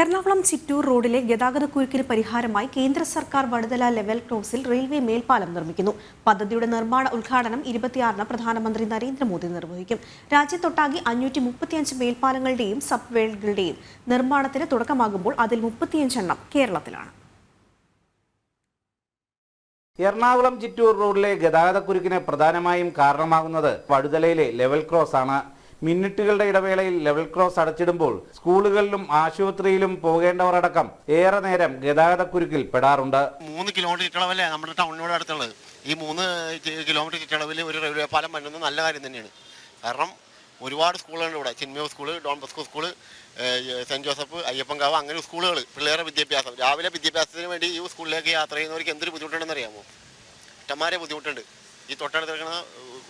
എറണാകുളം ചിറ്റൂർ റോഡിലെ ഗതാഗതക്കുരുക്കിന് പരിഹാരമായി കേന്ദ്ര സർക്കാർ വടുതല ലെവൽ ക്രോസിൽ റെയിൽവേ മേൽപ്പാലം നിർമ്മിക്കുന്നു. പദ്ധതിയുടെ നിർമ്മാണ ഉദ്ഘാടനം ഇരുപത്തിയാറിന് പ്രധാനമന്ത്രി നരേന്ദ്രമോദി നിർവഹിക്കും. രാജ്യത്തൊട്ടാകെ അഞ്ഞൂറ്റി മുപ്പത്തിയഞ്ച് മേൽപ്പാലങ്ങളുടെയും സബ്വേകളുടെയും നിർമ്മാണത്തിന് തുടക്കമാകുമ്പോൾ അതിൽ മുപ്പത്തിയഞ്ചെണ്ണം കേരളത്തിലാണ്. എറണാകുളം ചിറ്റൂർ റോഡിലെ ഗതാഗതക്കുരുക്കിന് പ്രധാനമായും കാരണമാകുന്നത് വടുതലയിലെ ലെവൽ ക്രോസ് ആണ് മിനിറ്റുകളുടെ ഇടവേളയിൽ ലെവൽ ക്രോസ് അടച്ചിടുമ്പോൾ സ്കൂളുകളിലും ആശുപത്രിയിലും പോകേണ്ടവരടക്കം ഏറെ നേരം ഗതാഗതക്കുരുക്കിൽ പെടാറുണ്ട്. മൂന്ന് കിലോമീറ്റർ ചുറ്റളവല്ലേ നമ്മുടെ ടൗണിനോട് അടുത്തുള്ളത്. ഈ മൂന്ന് കിലോമീറ്റർ ചുറ്റളവിൽ ഒരു റെയിൽവേ പാലം വരുന്നത് നല്ല കാര്യം തന്നെയാണ്. കാരണം ഒരുപാട് സ്കൂളുകളുണ്ട് ഇവിടെ. ചിന്മയോ school Don Bosco school Saint Joseph Ayyappankavu അങ്ങനെ സ്കൂളുകൾ പിള്ളേരുടെ വിദ്യാഭ്യാസം. രാവിലെ വിദ്യാഭ്യാസത്തിന് വേണ്ടി ഈ സ്കൂളിലേക്ക് യാത്ര ചെയ്യുന്നവർക്ക് എന്തൊരു ബുദ്ധിമുട്ടുണ്ടെന്ന് അറിയാമോ? ഒറ്റമാരെ ബുദ്ധിമുട്ടുണ്ട്. ഈ തൊട്ടടുത്ത് കിടക്കുന്ന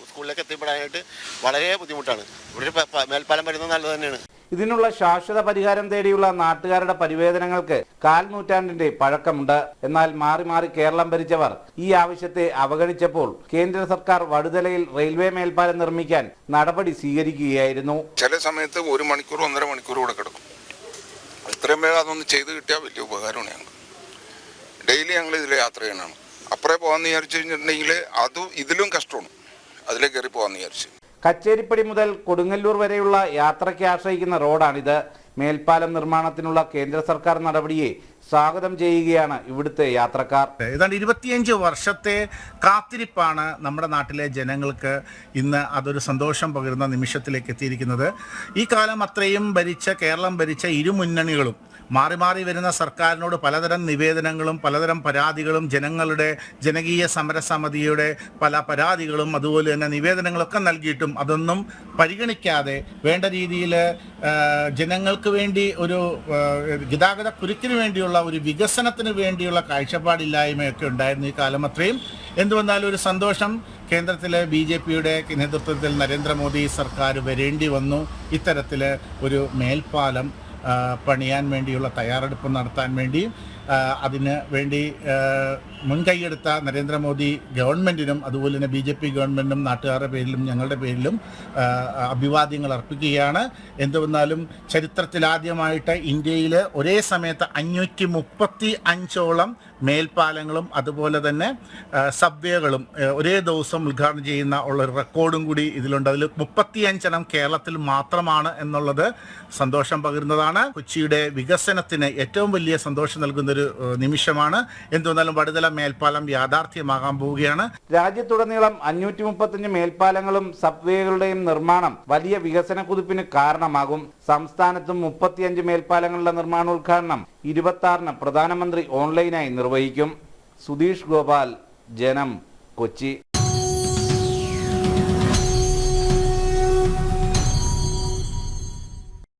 സ്കൂളിലേക്ക് എത്തിപ്പെടാനായിട്ട് വളരെ ബുദ്ധിമുട്ടാണ്. ഇവിടെ മേൽപ്പാലം വരുന്നത് നല്ലത് തന്നെയാണ്. ഇതിനുള്ള ശാശ്വത പരിഹാരം തേടിയുള്ള നാട്ടുകാരുടെ പരിവേദനങ്ങൾക്ക് കാൽനൂറ്റാണ്ടിന്റെ പഴക്കമുണ്ട്. എന്നാൽ മാറി മാറി കേരളം ഭരിച്ചവർ ഈ ആവശ്യത്തെ അവഗണിച്ചപ്പോൾ കേന്ദ്ര സർക്കാർ വടുതലയിൽ റെയിൽവേ മേൽപ്പാലം നിർമ്മിക്കാൻ നടപടി സ്വീകരിക്കുകയായിരുന്നു. ചില സമയത്ത് ഒരു മണിക്കൂർ ഒന്നര മണിക്കൂർ കൂടെ കിടക്കും. ഇത്രയും വേഗം അതൊന്ന് ചെയ്ത് കിട്ടിയാൽ വലിയ ഉപകാരമാണ് ഡെയിലി ഞങ്ങൾ ഇതിൽ യാത്ര ചെയ്യണതാണ് അപ്പുറേ പോകാമെന്ന് വിചാരിച്ചു കഴിഞ്ഞിട്ടുണ്ടെങ്കിൽ അതും ഇതിലും കഷ്ടമാണ്. അതിലേ കയറി പോകാമെന്ന് വിചാരിച്ചു. കച്ചേരിപ്പടി മുതൽ കൊടുങ്ങല്ലൂർ വരെയുള്ള യാത്രയ്ക്ക് ആശ്രയിക്കുന്ന റോഡാണിത്. മേൽപ്പാലം നിർമ്മാണത്തിനുള്ള കേന്ദ്ര സർക്കാർ നടപടിയെ സ്വാഗതം ചെയ്യുകയാണ് ഇവിടുത്തെ യാത്രക്കാർ. ഏതാണ്ട് ഇരുപത്തിയഞ്ച് വർഷത്തെ കാത്തിരിപ്പാണ് നമ്മുടെ നാട്ടിലെ ജനങ്ങൾക്ക് ഇന്ന് അതൊരു സന്തോഷം പകരുന്ന നിമിഷത്തിലേക്ക് എത്തിയിരിക്കുന്നത്. ഈ കാലം അത്രയും ഭരിച്ച കേരളം ഭരിച്ച ഇരു മുന്നണികളും മാറി മാറി വരുന്ന സർക്കാരിനോട് പലതരം നിവേദനങ്ങളും പലതരം പരാതികളും ജനങ്ങളുടെ ജനകീയ സമരസമിതിയുടെ പല പരാതികളും അതുപോലെ തന്നെ നിവേദനങ്ങളൊക്കെ നൽകിയിട്ടും അതൊന്നും പരിഗണിക്കാതെ വേണ്ട രീതിയിൽ ജനങ്ങൾക്ക് വേണ്ടി ഒരു ഗതാഗത കുരുക്കിന് വേണ്ടിയുള്ള ഒരു വികസനത്തിന് വേണ്ടിയുള്ള കാഴ്ചപ്പാടില്ലായ്മയൊക്കെ ഉണ്ടായിരുന്നു ഈ കാലം അത്രയും. എന്തുവന്നാലും ഒരു സന്തോഷം കേന്ദ്രത്തിലെ ബി ജെ പിയുടെ നേതൃത്വത്തിൽ നരേന്ദ്രമോദി സർക്കാർ വരേണ്ടി വന്നു. ഇത്തരത്തിൽ ഒരു മേൽപ്പാലം പണിയാൻ വേണ്ടിയുള്ള തയ്യാറെടുപ്പ് നടത്താൻ വേണ്ടി അതിന് വേണ്ടി മുൻകൈയെടുത്ത നരേന്ദ്രമോദി ഗവൺമെന്റിനും അതുപോലെ തന്നെ ബി ജെ പി ഗവൺമെന്റിനും നാട്ടുകാരുടെ പേരിലും ഞങ്ങളുടെ പേരിലും അഭിവാദ്യങ്ങൾ അർപ്പിക്കുകയാണ്. എന്തുവന്നാലും ചരിത്രത്തിലാദ്യമായിട്ട് ഇന്ത്യയിൽ ഒരേ സമയത്ത് അഞ്ഞൂറ്റി മുപ്പത്തി അഞ്ചോളം മേൽപ്പാലങ്ങളും അതുപോലെ തന്നെ സബ്വേകളും ഒരേ ദിവസം ഉദ്ഘാടനം ചെയ്യുന്ന ഉള്ള ഒരു റെക്കോർഡും കൂടി ഇതിലുണ്ട്. അതിൽ മുപ്പത്തിയഞ്ചെണ്ണം കേരളത്തിൽ മാത്രമാണ് എന്നുള്ളത് സന്തോഷം പകരുന്നതാണ്. കൊച്ചിയുടെ വികസനത്തിന് ഏറ്റവും വലിയ സന്തോഷം നൽകുന്ന ഒരു നിമിഷമാണ്. എന്തുവന്നാലും വടുതല മേൽപ്പാലം യാഥാർത്ഥ്യമാകാൻ പോവുകയാണ്. രാജ്യത്തുടനീളം അഞ്ഞൂറ്റി മുപ്പത്തഞ്ച് മേൽപ്പാലങ്ങളും സബ്വേകളുടെയും നിർമ്മാണം വലിയ വികസന കുതിപ്പിന് കാരണമാകും. സംസ്ഥാനത്തും മുപ്പത്തിയഞ്ച് മേൽപ്പാലങ്ങളുടെ നിർമ്മാണോദ്ഘാടനം ഇരുപത്തി ആറിന് പ്രധാനമന്ത്രി ഓൺലൈനായി നിർവഹിക്കും. സുധീഷ് ഗോപാൽ ജനം കൊച്ചി.